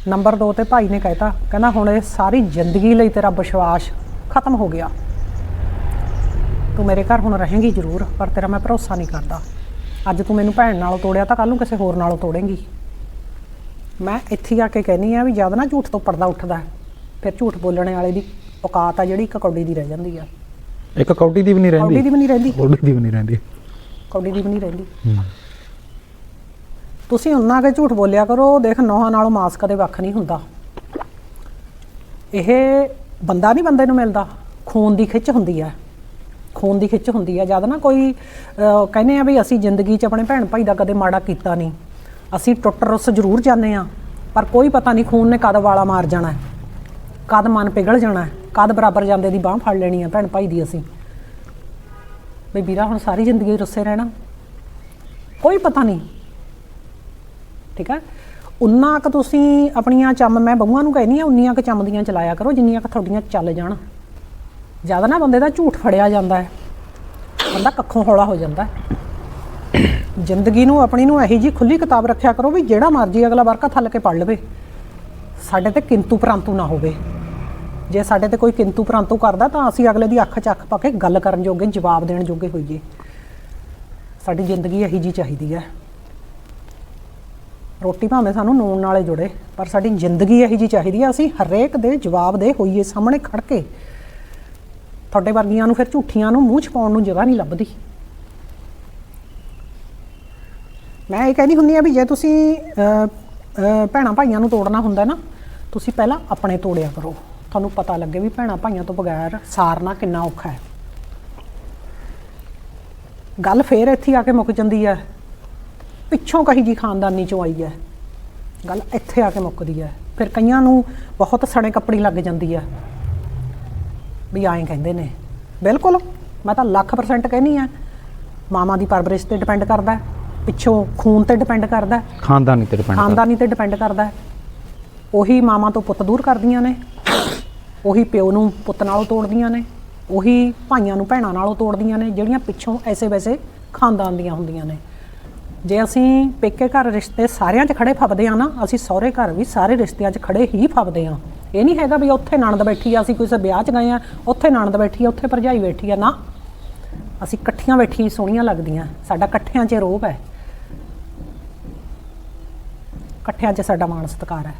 [SPEAKER 1] ਨੰਬਰ 2 ਤੇ ਭਾਈ ਨੇ ਕਹਿਤਾ, ਕਹਿੰਦਾ ਹੁਣ ਇਹ ਸਾਰੀ ਜ਼ਿੰਦਗੀ ਲਈ ਤੇਰਾ ਵਿਸ਼ਵਾਸ ਖਤਮ ਹੋ ਗਿਆ। ਤੂੰ ਮੇਰੇ ਘਰ ਹੁਣ ਰਹੇਂਗੀ ਜ਼ਰੂਰ ਪਰ ਤੇਰਾ ਮੈਂ ਭਰੋਸਾ ਨਹੀਂ ਕਰਦਾ। ਅੱਜ ਤੂੰ ਮੈਨੂੰ ਭੈਣ ਨਾਲੋਂ ਤੋੜਿਆ ਤਾਂ ਕੱਲ ਨੂੰ ਕਿਸੇ ਹੋਰ ਨਾਲੋਂ ਤੋੜੇਂਗੀ। ਮੈਂ ਇੱਥੇ ਆ ਕੇ ਕਹਿਨੀ ਆ ਵੀ ਜਦ ਨਾ ਝੂਠ ਤੋਂ ਪਰਦਾ ਉੱਠਦਾ ਫਿਰ ਝੂਠ ਬੋਲਣ ਵਾਲੇ ਦੀ ਔਕਾਤ ਆ ਜਿਹੜੀ ਇੱਕ ਕੌਡੀ ਦੀ ਰਹਿ ਜਾਂਦੀ ਆ।
[SPEAKER 2] ਇੱਕ ਕੌਡੀ ਦੀ ਵੀ ਨਹੀਂ
[SPEAKER 1] ਕੌਡੀ ਦੀ
[SPEAKER 2] ਰਹਿੰਦੀ
[SPEAKER 1] ਵੀ ਨਹੀਂ ਰਹਿੰਦੀ।
[SPEAKER 2] ਕੌਡੀ ਦੀ ਵੀ ਨਹੀਂ ਰਹਿੰਦੀ।
[SPEAKER 1] ਕੌਡੀ ਦੀ ਵੀ ਨਹੀਂ ਰਹਿੰਦੀ। ਤੁਸੀਂ ਉਹਨਾਂ ਕੇ ਝੂਠ ਬੋਲਿਆ ਕਰੋ ਦੇਖ ਨੋਹਾਂ ਨਾਲੋਂ ਮਾਸ ਕਦੇ ਵੱਖ ਨਹੀਂ ਹੁੰਦਾ। ਇਹ ਬੰਦਾ ਨਹੀਂ ਬੰਦੇ ਨੂੰ ਮਿਲਦਾ ਖੂਨ ਦੀ ਖਿੱਚ ਹੁੰਦੀ ਹੈ ਖੂਨ ਦੀ ਖਿੱਚ ਹੁੰਦੀ ਹੈ ਜਦ ਨਾ ਕੋਈ ਅਹ, ਕਹਿੰਦੇ ਆ ਵੀ ਅਸੀਂ ਜ਼ਿੰਦਗੀ 'ਚ ਆਪਣੇ ਭੈਣ ਭਾਈ ਦਾ ਕਦੇ ਮਾੜਾ ਕੀਤਾ ਨਹੀਂ। ਅਸੀਂ ਟੁੱਟ ਰੁੱਸ ਜ਼ਰੂਰ ਜਾਂਦੇ ਆ ਪਰ ਕੋਈ ਪਤਾ ਨਹੀਂ ਖੂਨ ਨੇ ਕਦ ਵਾਲਾ ਮਾਰ ਜਾਣਾ ਹੈ, ਕਦ ਮਨ ਪਿਘਲ ਜਾਣਾ ਹੈ, ਕਦ ਬਰਾਬਰ ਜਾਂਦੇ ਦੀ ਬਾਹ ਫੜ ਲੈਣੀ ਹੈ ਭੈਣ ਭਾਈ ਦੀ ਅਸੀਂ। ਵੀ ਵੀਰਾ ਹੁਣ ਸਾਰੀ ਜ਼ਿੰਦਗੀ ਰੁੱਸੇ ਰਹਿਣਾ। ਕੋਈ ਪਤਾ ਨਹੀਂ। ਠੀਕ ਹੈ? ਉਨਾ ਕੁ ਤੁਸੀਂ ਆਪਣੀਆਂ ਚੰਮ ਮੈਂ ਬਹੂਆਂ ਨੂੰ ਕਹਿੰਦੀ ਆ ਉਨੀਆਂ ਕੁ ਚੰਮ ਦੀਆਂ ਚਲਾਇਆ ਕਰੋ ਜਿੰਨੀਆਂ ਕੁ ਤੁਹਾਡੀਆਂ ਚੱਲ ਜਾਣ। ਜ਼ਿਆਦਾ ਨਾ ਬੰਦੇ ਦਾ ਝੂਠ ਫੜਿਆ ਜਾਂਦਾ ਹੈ। ਬੰਦਾ ਕੱਖੋਂ ਹੌਲਾ ਹੋ ਜਾਂਦਾ ਹੈ। ਜ਼ਿੰਦਗੀ ਨੂੰ, ਆਪਣੀ ਨੂੰ ਇਹੀ ਜੀ ਖੁੱਲੀ ਕਿਤਾਬ ਰੱਖਿਆ ਕਰੋ ਵੀ ਜਿਹੜਾ ਮਰਜ਼ੀ ਅਗਲਾ ਵਰਕਾ ਥੱਲ ਕੇ ਪੜ ਲਵੇ। ਸਾਡੇ ਤੇ ਕਿੰਤੂ ਪਰੰਤੂ ਨਾ ਹੋਵੇ। ਜੇ ਸਾਡੇ ਤੇ ਕੋਈ ਕਿੰਤੂ ਪਰੰਤੂ ਕਰਦਾ ਤਾਂ ਅਸੀਂ ਅਗਲੇ ਦੀ ਅੱਖ 'ਚ ਅੱਖ ਪਾ ਕੇ ਗੱਲ ਕਰਨ ਜੋਗੇ, ਜਵਾਬ ਦੇਣ ਜੋਗੇ ਹੋਈਏ। ਸਾਡੀ ਜ਼ਿੰਦਗੀ ਇਹੀ ਜੀ ਚਾਹੀਦੀ ਹੈ। ਰੋਟੀ ਭਾਵੇਂ ਸਾਨੂੰ ਨੂਣ ਨਾਲੇ ਜੁੜੇ, ਪਰ ਸਾਡੀ ਜ਼ਿੰਦਗੀ ਇਹੀ ਜੀ ਚਾਹੀਦੀ ਹੈ। ਅਸੀਂ ਹਰੇਕ ਦੇ ਜਵਾਬ ਦੇ ਹੋਈਏ, ਸਾਹਮਣੇ ਖੜ ਕੇ ਤੁਹਾਡੇ ਵਰਗੀਆਂ ਨੂੰ ਫਿਰ ਝੂਠੀਆਂ ਨੂੰ ਮੂੰਹ ਛਪਾਉਣ ਨੂੰ ਜਗ੍ਹਾ ਨਹੀਂ ਲੱਭਦੀ। ਮੈਂ ਇਹ ਕਹਿੰਦੀ ਹੁੰਦੀ ਆ ਵੀ ਜੇ ਤੁਸੀਂ ਅਹ, ਭੈਣਾਂ ਭਾਈਆਂ ਨੂੰ ਤੋੜਨਾ ਹੁੰਦਾ ਨਾ ਤੁਸੀਂ ਪਹਿਲਾਂ ਆਪਣੇ ਤੋੜਿਆ ਕਰੋ। ਤੁਹਾਨੂੰ ਪਤਾ ਲੱਗੇ ਵੀ ਭੈਣਾਂ ਭਾਈਆਂ ਤੋਂ ਬਗੈਰ ਸਾਰਨਾ ਕਿੰਨਾ ਔਖਾ ਹੈ। ਗੱਲ ਫੇਰ ਇੱਥੇ ਆ ਕੇ ਮੁੱਕ ਜਾਂਦੀ ਹੈ। ਪਿੱਛੋਂ ਕਹੀ ਜੀ ਖਾਨਦਾਨੀ ਚੋਂ ਆਈ ਹੈ। ਗੱਲ ਇੱਥੇ ਆ ਕੇ ਮੁੱਕਦੀ ਹੈ। ਫਿਰ ਕਈਆਂ ਨੂੰ ਬਹੁਤ ਸਣੇ ਕੱਪੜੀ ਲੱਗ ਜਾਂਦੀ ਹੈ। ਵੀ ਐਂ ਕਹਿੰਦੇ ਨੇ। ਬਿਲਕੁਲ ਮੈਂ ਤਾਂ ਲੱਖ ਪਰਸੈਂਟ ਕਹਿਨੀ ਆ ਮਾਮਾ ਦੀ ਪਰਵਰਿਸ਼ ਤੇ ਡਿਪੈਂਡ ਕਰਦਾ ਹੈ, ਪਿੱਛੋਂ ਖੂਨ ਤੇ ਡਿਪੈਂਡ ਕਰਦਾ ਹੈ,
[SPEAKER 2] ਖਾਨਦਾਨੀ ਤੇ ਡਿਪੈਂਡ
[SPEAKER 1] ਖਾਨਦਾਨੀ ਤੇ ਡਿਪੈਂਡ ਕਰਦਾ ਹੈ। ਉਹੀ ਮਾਮਾ ਤੋਂ ਪੁੱਤ ਦੂਰ ਕਰਦੀਆਂ ਨੇ। ਉਹੀ ਪਿਓ ਨੂੰ ਪੁੱਤ ਨਾਲੋਂ ਤੋੜਦੀਆਂ ਨੇ। ਉਹੀ ਭਾਈਆਂ ਨੂੰ ਭੈਣਾਂ ਨਾਲੋਂ ਤੋੜਦੀਆਂ ਨੇ। ਜਿਹੜੀਆਂ ਪਿੱਛੋਂ ਐਸੇ ਵੈਸੇ ਖਾਨਦਾਨ ਦੀਆਂ ਹੁੰਦੀਆਂ ਨੇ। ਜੇ ਅਸੀਂ ਪੇਕੇ ਘਰ ਰਿਸ਼ਤੇ ਸਾਰਿਆਂ 'ਚ ਖੜੇ ਫੱਬਦੇ ਆ ਨਾ ਅਸੀਂ ਸਹੁਰੇ ਘਰ ਵੀ ਸਾਰੇ ਰਿਸ਼ਤਿਆਂ 'ਚ ਖੜੇ ਹੀ ਫੱਬਦੇ ਆ ਇਹ ਨਹੀਂ ਹੈਗਾ ਵੀ ਉੱਥੇ ਨਣਦ ਬੈਠੀ ਆ, ਅਸੀਂ ਕਿਸੇ ਵਿਆਹ 'ਚ ਗਏ ਆ, ਉੱਥੇ ਨਣਦ ਬੈਠੀ ਆ, ਉੱਥੇ ਭਰਜਾਈ ਬੈਠੀ ਆ। ਨਾ, ਅਸੀਂ ਇਕੱਠੀਆਂ ਬੈਠੀਆਂ ਸੋਹਣੀਆਂ ਲੱਗਦੀਆਂ। ਸਾਡਾ ਇਕੱਠਿਆਂ 'ਚ ਰੋਹ ਹੈ ਇਕੱਠਿਆਂ 'ਚ ਸਾਡਾ ਮਾਣ ਸਤਿਕਾਰ ਹੈ।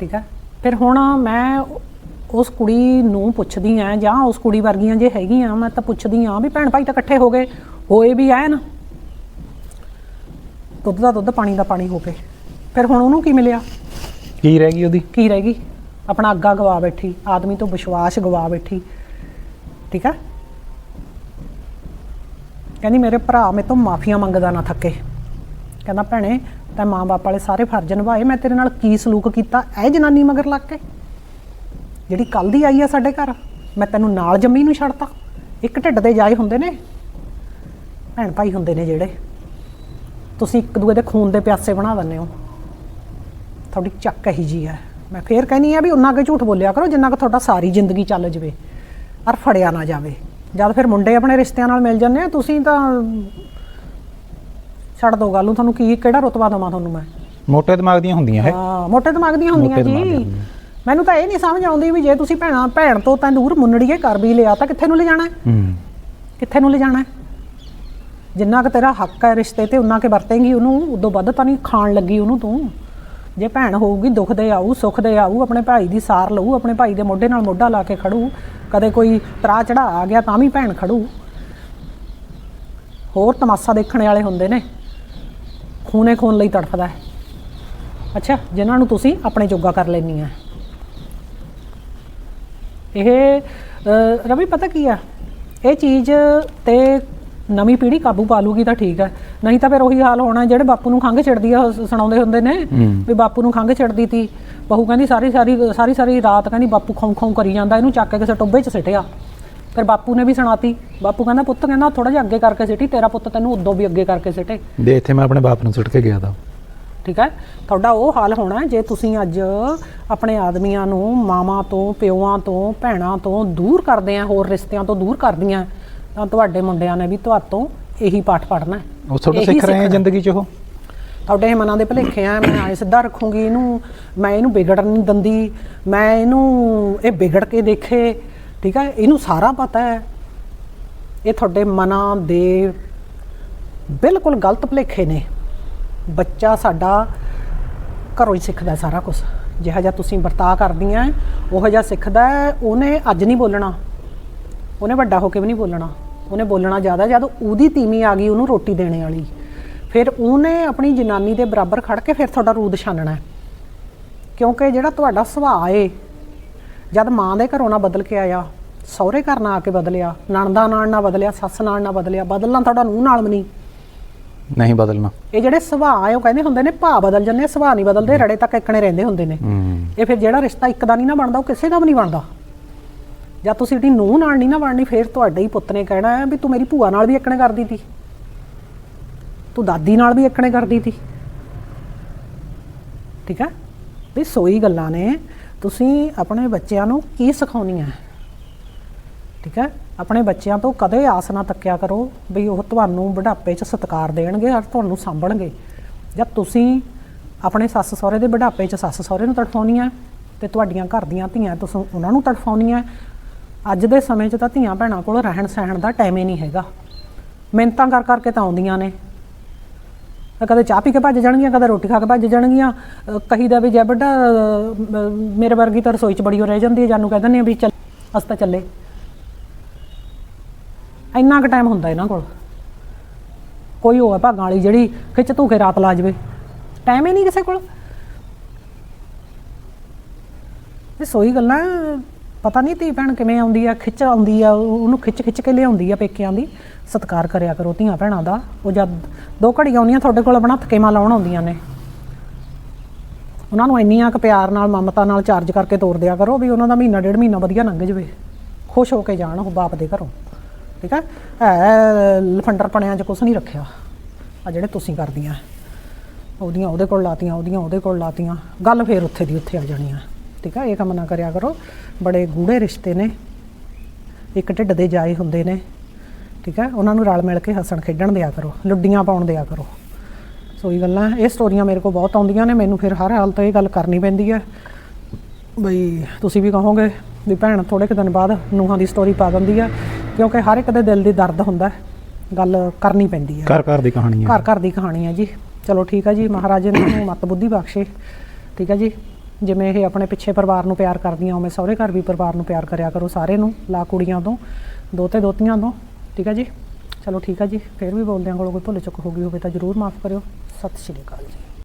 [SPEAKER 1] ਠੀਕ ਹੈ? ਫਿਰ ਹੁਣ ਮੈਂ ਉਸ ਕੁੜੀ ਨੂੰ ਪੁੱਛਦੀ ਆ, ਜਾਂ ਉਸ ਕੁੜੀ ਵਰਗੀਆਂ ਜੇ ਹੈਗੀਆਂ, ਮੈਂ ਤਾਂ ਪੁੱਛਦੀ ਆ ਵੀ ਭੈਣ ਭਾਈ ਤਾਂ ਇਕੱਠੇ ਹੋ ਗਏ। ਹੋਏ ਵੀ ਐਨ। ਦੁੱਧ ਦਾ ਦੁੱਧ, ਪਾਣੀ ਦਾ ਪਾਣੀ ਹੋ ਗਏ ਫਿਰ ਹੁਣ ਉਹਨੂੰ ਕੀ ਮਿਲਿਆ?
[SPEAKER 2] ਕੀ ਰਹਿ ਗਈ ਉਹਦੀ?
[SPEAKER 1] ਕੀ ਰਹਿ ਗਈ? ਆਪਣਾ ਅੱਗਾ ਗਵਾ ਬੈਠੀ, ਆਦਮੀ ਤੋਂ ਵਿਸ਼ਵਾਸ ਗਵਾ ਬੈਠੀ। ਠੀਕ ਹੈ ਕਹਿੰਦੀ, ਮੇਰੇ ਭਰਾ ਮੇਰੇ ਤੋਂ ਮਾਫੀਆਂ ਮੰਗਦਾ ਨਾ ਥੱਕੇ। ਕਹਿੰਦਾ, ਭੈਣੇ, ਤੈਂ ਮਾਂ-ਬਾਪ ਵਾਲੇ ਸਾਰੇ ਫਰਜ਼ ਨਿਭਾਏ। ਮੈਂ ਤੇਰੇ ਨਾਲ ਕੀ ਸਲੂਕ ਕੀਤਾ? ਇਹ ਜਨਾਨੀ ਮਗਰ ਲੱਗ ਕੇ। ਜਿਹੜੀ ਕੱਲ ਦੀ ਆਈ ਆ ਸਾਡੇ ਘਰ, ਮੈਂ ਤੈਨੂੰ ਨਾਲ ਜੰਮੀ ਨੂੰ ਛੱਡਤਾ। ਇੱਕ ਢਿੱਡ ਦੇ ਜਾਏ ਹੁੰਦੇ ਨੇ, ਭੈਣ ਭਾਈ ਹੁੰਦੇ ਨੇ ਜਿਹੜੇ। ਤੁਸੀਂ ਇੱਕ ਦੂਏ ਦੇ ਖੂਨ ਦੇ ਪਿਆਸੇ ਬਣਾ ਦਿੰਦੇ ਹੋ। ਤੁਹਾਡੀ ਚੱਕ ਇਹੀ ਜੀ ਹੈ। ਮੈਂ ਫੇਰ ਕਹਿੰਨੀ ਆ ਵੀ ਉਹਨਾਂ ਅੱਗੇ ਝੂਠ ਬੋਲਿਆ ਕਰੋ ਜਿੰਨਾ ਕਿ ਤੁਹਾਡਾ ਸਾਰੀ ਜ਼ਿੰਦਗੀ ਚੱਲ ਜਵੇ ਔਰ ਫੜਿਆ ਨਾ ਜਾਵੇ। ਜਦ ਫਿਰ ਮੁੰਡੇ ਆਪਣੇ ਰਿਸ਼ਤਿਆਂ ਨਾਲ ਮਿਲ ਜਾਂਦੇ ਆ ਤੁਸੀਂ ਤਾਂ ਛੱਡ ਦੋ ਗੱਲ ਨੂੰ ਤੁਹਾਨੂੰ ਕੀ ਕਿਹੜਾ ਰੁਤਬਾ ਦਵਾਂ ਤੁਹਾਨੂੰ ਮੈਂ?
[SPEAKER 2] ਮੋਟੇ ਦਿਮਾਗ ਦੀਆਂ ਹੁੰਦੀਆਂ ਹੈ
[SPEAKER 1] ਹਾਂ ਮੋਟੇ ਦਿਮਾਗ ਦੀਆਂ ਹੁੰਦੀਆਂ ਜੀ। ਮੈਨੂੰ ਤਾਂ ਇਹ ਨਹੀਂ ਸਮਝ ਆਉਂਦੀ ਵੀ ਜੇ ਤੁਸੀਂ ਭੈਣਾ ਭੈਣ ਤੋਂ ਤਾਂ ਦੂਰ ਮੁੰਨੜੀਏ ਕਰ ਵੀ ਲਿਆ ਤਾਂ ਕਿੱਥੇ ਨੂੰ ਲਿਜਾਣਾ ਹੈ?
[SPEAKER 2] ਹੂੰ।
[SPEAKER 1] ਕਿੱਥੇ ਨੂੰ ਲਿਜਾਣਾ ਹੈ? ਜਿੰਨਾ ਕਿ ਤੇਰਾ ਹੱਕ ਹੈ ਰਿਸ਼ਤੇ ਤੇ ਉਨਾ ਕੇ ਵਰਤੇਂਗੀ ਉਹਨੂੰ ਉਦੋਂ ਵੱਧ ਤਾਂ ਨਹੀਂ ਖਾਣ ਲੱਗੀ ਉਹਨੂੰ ਤੂੰ। ਜੇ ਭੈਣ ਹੋਊਗੀ, ਦੁੱਖ ਦੇ ਆਊ, ਸੁੱਖ ਦੇ ਆਊ, ਆਪਣੇ ਭਾਈ ਦੀ ਸਾਰ ਲਊ, ਆਪਣੇ ਭਾਈ ਦੇ ਮੋਢੇ ਨਾਲ ਮੋਢਾ ਲਾ ਕੇ ਖੜੂ, ਕਦੇ ਕੋਈ ਤਰਾ ਚੜਾ ਆ ਗਿਆ ਤਾਂ ਵੀ ਭੈਣ ਖੜੂ। ਹੋਰ ਤਮਾਸ਼ਾ ਦੇਖਣ ਵਾਲੇ ਹੁੰਦੇ ਨੇ। ਖੂਨੇ ਖੂਨ ਲਈ ਤੜਫਦਾ ਹੈ। ਅੱਛਾ, ਜਿਨ੍ਹਾਂ ਨੂੰ ਤੁਸੀਂ ਆਪਣੇ ਜੋਗਾ ਕਰ ਲੈਣੀ ਆ ਇਹ ਰਵੀ ਪਤਾ ਕੀ ਆ? ਇਹ ਚੀਜ਼ ਤੇ ਨਵੀਂ ਪੀੜ੍ਹੀ ਕਾਬੂ ਪਾ ਲੂਗੀ ਤਾਂ ਠੀਕ ਹੈ। ਨਹੀਂ ਤਾਂ ਫਿਰ ਉਹੀ ਹਾਲ ਹੋਣਾ ਜਿਹੜੇ ਬਾਪੂ ਨੂੰ ਖੰਘ ਛਿੜਦੀ ਆ ਉਹ ਸੁਣਾਉਂਦੇ ਹੁੰਦੇ ਨੇ। ਵੀ ਬਾਪੂ ਨੂੰ ਖੰਘ ਛਿੜਦੀ ਤੀ। ਬਹੂ ਕਹਿੰਦੀ ਸਾਰੀ ਸਾਰੀ ਸਾਰੀ ਸਾਰੀ ਰਾਤ ਕਹਿੰਦੀ ਬਾਪੂ ਖੌਂ ਖੌਂ ਕਰੀ ਜਾਂਦਾ ਇਹਨੂੰ ਚੱਕ ਕੇ ਕਿਸੇ ਟੋਬੇ 'ਚ ਸਿੱਟਿਆ। ਫਿਰ ਬਾਪੂ ਨੇ ਵੀ ਸੁਣਾਤੀ। ਬਾਪੂ ਕਹਿੰਦਾ ਪੁੱਤ ਕਹਿੰਦਾ ਥੋੜਾ ਜਿਹਾ ਅੱਗੇ ਕਰਕੇ ਸਿੱਟੀ ਤੇਰਾ ਪੁੱਤ ਤੈਨੂੰ ਉਦੋਂ ਵੀ ਅੱਗੇ ਕਰਕੇ ਸਿੱਟੇ।
[SPEAKER 2] ਦੇ ਇੱਥੇ ਮੈਂ ਆਪਣੇ ਬਾਪ ਨੂੰ ਸੁੱਟ ਕੇ ਗਿਆ ਦਾ
[SPEAKER 1] ਠੀਕ ਹੈ? ਤੁਹਾਡਾ ਉਹ ਹਾਲ ਹੋਣਾ ਜੇ ਤੁਸੀਂ ਅੱਜ ਆਪਣੇ ਆਦਮੀਆਂ ਨੂੰ ਮਾਵਾਂ ਤੋਂ ਪਿਓਾਂ ਤੋਂ ਭੈਣਾਂ ਤੋਂ ਦੂਰ ਕਰਦੇ ਆ ਹੋਰ ਰਿਸ਼ਤਿਆਂ ਤੋਂ ਦੂਰ ਕਰਦੀਆਂ। ਤਾਂ ਤੁਹਾਡੇ ਮੁੰਡਿਆਂ ਨੇ ਵੀ ਤੁਹਾਤੋਂ ਇਹੀ ਪਾਠ ਪੜਨਾ ਹੈ।
[SPEAKER 2] ਉਹ ਤੁਹਾਡਾ ਸਿੱਖ ਰਹੇ ਆ
[SPEAKER 1] ਸਿੱਖਣਾ।
[SPEAKER 2] ਜ਼ਿੰਦਗੀ 'ਚ ਉਹ?
[SPEAKER 1] ਤੁਹਾਡੇ ਇਹ ਮਨਾਂ ਦੇ ਭੁਲੇਖੇ ਆ ਮੈਂ ਐ ਸਿੱਧਾ ਰੱਖੂੰਗੀ ਇਹਨੂੰ ਮੈਂ ਇਹਨੂੰ ਵਿਗੜਨ ਨਹੀਂ ਦਿੰਦੀ ਮੈਂ ਇਹਨੂੰ ਇਹ ਵਿਗੜ ਕੇ ਦੇਖੇ ਠੀਕ ਹੈ ਇਹਨੂੰ ਸਾਰਾ ਪਤਾ ਹੈ। ਇਹ ਤੁਹਾਡੇ ਮਨਾਂ ਦੇ ਬਿਲਕੁਲ ਗਲਤ ਭੁਲੇਖੇ ਨੇ। ਬੱਚਾ ਸਾਡਾ ਘਰੋਂ ਹੀ ਸਿੱਖਦਾ ਸਾਰਾ ਕੁਝ ਜਿਹਾ ਜਿਹਾ ਤੁਸੀਂ ਵਰਤਾ ਕਰਦੀਆਂ ਉਹ ਜਿਹਾ ਸਿੱਖਦਾ ਹੈ ਉਹਨੇ ਅੱਜ ਨਹੀਂ ਬੋਲਣਾ। ਉਹਨੇ ਵੱਡਾ ਹੋ ਕੇ ਵੀ ਨਹੀਂ ਬੋਲਣਾ। ਉਹਨੇ ਬੋਲਣਾ ਜ਼ਿਆਦਾ ਜਦ ਉਹਦੀ ਤੀਵੀਂ ਆ ਗਈ ਉਹਨੂੰ ਰੋਟੀ ਦੇਣੇ ਵਾਲੀ। ਫਿਰ ਉਹਨੇ ਆਪਣੀ ਜਨਾਨੀ ਦੇ ਬਰਾਬਰ ਖੜ ਕੇ ਫਿਰ ਤੁਹਾਡਾ ਰੂਦ ਛਾਨਣਾ। ਕਿਉਂਕਿ ਜਿਹੜਾ ਤੁਹਾਡਾ ਸੁਭਾਅ ਏ ਜਦ ਮਾਂ ਦੇ ਘਰੋਂ ਨਾ ਬਦਲ ਕੇ ਆਇਆ ਸਹੁਰੇ ਘਰ ਨਾ ਆ ਕੇ ਬਦਲਿਆ ਨਣਦਾ ਨਾਲ ਨਾ ਬਦਲਿਆ ਸੱਸ ਨਾਲ ਨਾ ਬਦਲਿਆ ਬਦਲਣਾ ਤੁਹਾਡਾ ਨੂੰਹ ਨਾਲ ਵੀ ਨਹੀਂ।
[SPEAKER 2] ਨਹੀਂ ਬਦਲਣਾ।
[SPEAKER 1] ਇਹ ਜਿਹੜੇ ਸੁਭਾਅ ਆ ਉਹ ਕਹਿੰਦੇ ਹੁੰਦੇ ਨੇ ਭਾ ਬਦਲ ਜਾਂਦੇ ਸੁਭਾਅ ਨਹੀਂ ਬਦਲਦੇ ਰੜੇ ਤੱਕ ਇੱਕਣੇ ਰਹਿੰਦੇ ਹੁੰਦੇ ਨੇ। ਇਹ ਫਿਰ ਜਿਹੜਾ ਰਿਸ਼ਤਾ ਇੱਕ ਦਾ ਨਹੀਂ ਨਾ ਬਣਦਾ ਉਹ ਕਿਸੇ ਦਾ ਵੀ ਨਹੀਂ ਬਣਦਾ। ਜਾਂ ਤੁਸੀਂ ਇਹਦੀ ਨੂੰਹ ਨਾਲ ਨਹੀਂ ਨਾ ਵੜਨੀ, ਫਿਰ ਤੁਹਾਡੇ ਹੀ ਪੁੱਤ ਨੇ ਕਹਿਣਾ ਹੈ ਵੀ ਤੂੰ ਮੇਰੀ ਭੂਆ ਨਾਲ ਵੀ ਇੱਕਣੇ ਕਰਦੀ ਤੀ। ਤੂੰ ਦਾਦੀ ਨਾਲ ਵੀ ਇੱਕਣੇ ਕਰਦੀ ਤੀ। ਠੀਕ ਹੈ? ਵੀ ਸੋਈ ਗੱਲਾਂ ਨੇ, ਤੁਸੀਂ ਆਪਣੇ ਬੱਚਿਆਂ ਨੂੰ ਕੀ ਸਿਖਾਉਣੀਆਂ ਠੀਕ ਹੈ? ਆਪਣੇ ਬੱਚਿਆਂ ਤੋਂ ਕਦੇ ਆਸ ਨਾ ਤੱਕਿਆ ਕਰੋ ਵੀ ਉਹ ਤੁਹਾਨੂੰ ਬੁਢਾਪੇ 'ਚ ਸਤਿਕਾਰ ਦੇਣਗੇ ਔਰ ਤੁਹਾਨੂੰ ਸਾਂਭਣਗੇ। ਜਾਂ ਤੁਸੀਂ ਆਪਣੇ ਸੱਸ ਸਹੁਰੇ ਦੇ ਬੁਢਾਪੇ 'ਚ ਸੱਸ ਸਹੁਰੇ ਨੂੰ ਤੜਫਾਉਣੀਆਂ ਤੇ ਤੁਹਾਡੀਆਂ ਘਰ ਦੀਆਂ ਧੀਆਂ ਤੁਸੀਂ ਉਹਨਾਂ ਨੂੰ ਤੜਫਾਉਣੀਆਂ ਅੱਜ ਦੇ ਸਮੇਂ 'ਚ ਤਾਂ ਧੀਆਂ ਭੈਣਾਂ ਕੋਲ ਰਹਿਣ ਸਹਿਣ ਦਾ ਟਾਈਮ ਹੀ ਨਹੀਂ ਹੈਗਾ। ਮਿਹਨਤਾਂ ਕਰ ਕਰਕੇ ਤਾਂ ਆਉਂਦੀਆਂ ਨੇ। ਕਦੇ ਚਾਹ ਪੀ ਕੇ ਭੱਜ ਜਾਣਗੀਆਂ, ਕਦੇ ਰੋਟੀ ਖਾ ਕੇ ਭੱਜ ਜਾਣਗੀਆਂ। ਕਹੀਦਾ ਵੀ ਜੈ ਵੱਡਾ ਮੇਰੇ ਵਰਗੀ ਤਾਂ ਰਸੋਈ 'ਚ ਬੜੀ ਹੋ ਰਹਿ ਜਾਂਦੀ ਹੈ। ਜਾਨੂੰ ਕਹਿ ਦਿੰਦੇ ਆ ਵੀ ਚੱਲ, ਅਸ ਤਾਂ ਚੱਲੇ। ਇੰਨਾ ਕੁ ਟਾਈਮ ਹੁੰਦਾ ਇਹਨਾਂ ਕੋਲ। ਕੋਈ ਹੋਵੇ ਭਾਗਾਂ ਵਾਲੀ ਜਿਹੜੀ ਖਿੱਚ ਧੂ ਕੇ ਰਾਤ ਲਾ ਜਵੇ। ਟਾਈਮ ਹੀ ਨਹੀਂ ਕਿਸੇ ਕੋਲ। ਇਹ ਸੋਈ ਗੱਲਾਂ ਪਤਾ ਨਹੀਂ ਧੀ ਭੈਣ ਕਿਵੇਂ ਆਉਂਦੀ ਆ, ਖਿੱਚ ਆਉਂਦੀ ਆ, ਉਹ- ਉਹਨੂੰ ਖਿੱਚ ਖਿੱਚ ਕੇ ਲਿਆਉਂਦੀ ਆ ਪੇਕਿਆਂ ਦੀ। ਸਤਿਕਾਰ ਕਰਿਆ ਕਰੋ ਧੀਆਂ ਭੈਣਾਂ ਦਾ। ਉਹ ਜਦ ਦੋ ਘੜੀਆਂ ਆਉਂਦੀਆਂ, ਤੁਹਾਡੇ ਕੋਲ ਆਪਣਾ ਥਕੇਮਾ ਲਾਉਣ ਆਉਂਦੀਆਂ ਨੇ। ਉਹਨਾਂ ਨੂੰ ਇੰਨੀਆਂ ਕੁ ਪਿਆਰ ਨਾਲ, ਮਮਤਾ ਨਾਲ ਚਾਰਜ ਕਰਕੇ ਤੋਰ ਦਿਆ ਕਰੋ ਵੀ ਉਹਨਾਂ ਦਾ ਮਹੀਨਾ, ਡੇਢ ਮਹੀਨਾ ਵਧੀਆ ਲੰਘ ਜਾਵੇ। ਖੁਸ਼ ਹੋ ਕੇ ਜਾਣ ਉਹ ਬਾਪ ਦੇ ਘਰੋਂ। ਠੀਕ ਹੈ ਹੈ ਲਫੰਡਰ ਪਣਿਆਂ 'ਚ ਕੁਝ ਨਹੀਂ ਰੱਖਿਆ। ਆ ਜਿਹੜੇ ਤੁਸੀਂ ਕਰਦੀਆਂ। ਉਹਦੀਆਂ ਉਹਦੇ ਕੋਲ ਲਾਤੀਆਂ, ਉਹਦੀਆਂ ਉਹਦੇ ਕੋਲ ਲਾਤੀਆਂ। ਗੱਲ ਫੇਰ ਉੱਥੇ ਦੀ ਉੱਥੇ ਆ ਜਾਣੀ ਆ। ਠੀਕ ਹੈ ਇਹ ਕੰਮ ਨਾ ਕਰਿਆ ਕਰੋ। ਬੜੇ ਗੂੜੇ ਰਿਸ਼ਤੇ ਨੇ। ਇੱਕ ਢਿੱਡ ਦੇ ਜਾਏ ਹੁੰਦੇ ਨੇ। ਠੀਕ ਹੈ ਉਹਨਾਂ ਨੂੰ ਰਲ ਮਿਲ ਕੇ ਹੱਸਣ ਖੇਡਣ ਦਿਆ ਕਰੋ ਲੁੱਡੀਆਂ ਪਾਉਣ ਦਿਆ ਕਰੋ। ਸੋ ਇਹ ਗੱਲਾਂ ਇਹ ਸਟੋਰੀਆਂ ਮੇਰੇ ਕੋਲ ਬਹੁਤ ਆਉਂਦੀਆਂ ਨੇ ਮੈਨੂੰ ਫਿਰ ਹਰ ਹਾਲਤ ਇਹ ਗੱਲ ਕਰਨੀ ਪੈਂਦੀ ਹੈ ਬਈ ਤੁਸੀਂ ਵੀ ਕਹੋਗੇ ਵੀ ਭੈਣ ਥੋੜੇ ਕੁ ਦਿਨ ਬਾਅਦ ਨੂੰਹਾਂ ਦੀ ਸਟੋਰੀ ਪਾ ਦਿੰਦੀ ਆ ਕਿਉਂਕਿ ਹਰ ਇੱਕ ਦੇ ਦਿਲ ਦੀ ਦਰਦ ਹੁੰਦਾ। ਗੱਲ ਕਰਨੀ ਪੈਂਦੀ ਹੈ
[SPEAKER 2] ਘਰ ਘਰ ਦੀ ਕਹਾਣੀ ਹੈ
[SPEAKER 1] ਘਰ ਘਰ ਦੀ ਕਹਾਣੀ ਹੈ ਜੀ। ਚਲੋ ਠੀਕ ਹੈ ਜੀ ਮਹਾਰਾਜ ਇਹਨਾਂ ਨੂੰ ਮਤ ਬੁੱਧੀ ਬਖਸ਼ੇ। ਠੀਕ ਹੈ ਜੀ। ਜਿਵੇਂ ਇਹ ਆਪਣੇ ਪਿੱਛੇ ਪਰਿਵਾਰ ਨੂੰ ਪਿਆਰ ਕਰਦੀਆਂ, ਉਵੇਂ ਸਹੁਰੇ ਘਰ ਵੀ ਪਰਿਵਾਰ ਨੂੰ ਪਿਆਰ ਕਰਿਆ ਕਰੋ ਸਾਰੇ ਨੂੰ, ਲਾ ਕੁੜੀਆਂ ਤੋਂ, ਦੋਤੇ ਦੋਤੀਆਂ ਤੋਂ, ਠੀਕ ਹੈ ਜੀ? ਚਲੋ ਠੀਕ ਹੈ ਜੀ, ਫਿਰ ਵੀ ਬੋਲਦਿਆਂ ਕੋਲੋਂ ਕੋਈ ਭੁੱਲ ਚੁੱਕ ਹੋ ਗਈ ਹੋਵੇ ਤਾਂ ਜਰੂਰ ਮਾਫ ਕਰਿਓ। ਸਤਿ ਸ਼੍ਰੀ ਅਕਾਲ ਜੀ।